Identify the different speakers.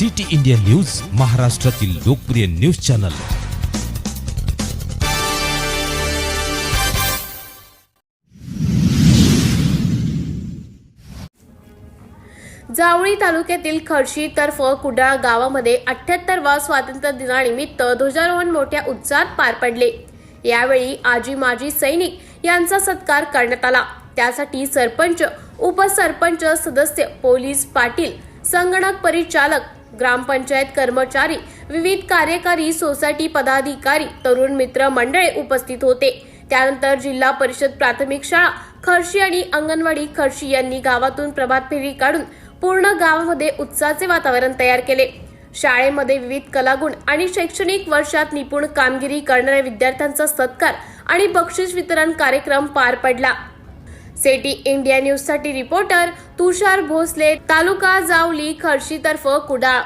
Speaker 1: City India news महाराष्ट्रातील लोकप्रिय news channel.
Speaker 2: Jawali तालुक्यातील खडशी तर्फ कुडाळ गावामध्ये अठ्याहत्तरवा स्वातंत्र्य दिनानिमित्त ध्वजारोहण मोठ्या उत्साहात पार पडले. यावेळी आजी माजी सैनिक यांचा सत्कार करण्यात आला. त्यासाठी सरपंच उपसरपंच सदस्य पोलीस पाटील संगणक परिचालक ग्रामपंचायत कर्मचारी विविध कार्यकारी सोसायटी पदाधिकारी तरुण मित्र मंडळे उपस्थित होते. त्यानंतर जिल्हा परिषद प्राथमिक शाळा खर्शी आणि अंगणवाडी खर्शी यांनी गावातून प्रभात फेरी काढून पूर्ण गावामध्ये उत्साहाचे वातावरण तयार केले. शाळेमध्ये विविध कलागुण आणि शैक्षणिक वर्षात निपुण कामगिरी करणाऱ्या विद्यार्थ्यांचा सत्कार आणि बक्षीस वितरण कार्यक्रम पार पडला. सेटी इंडिया न्यूजसाठी रिपोर्टर तुषार भोसले तालुका जावली खर्शी तर्फ कुडाळ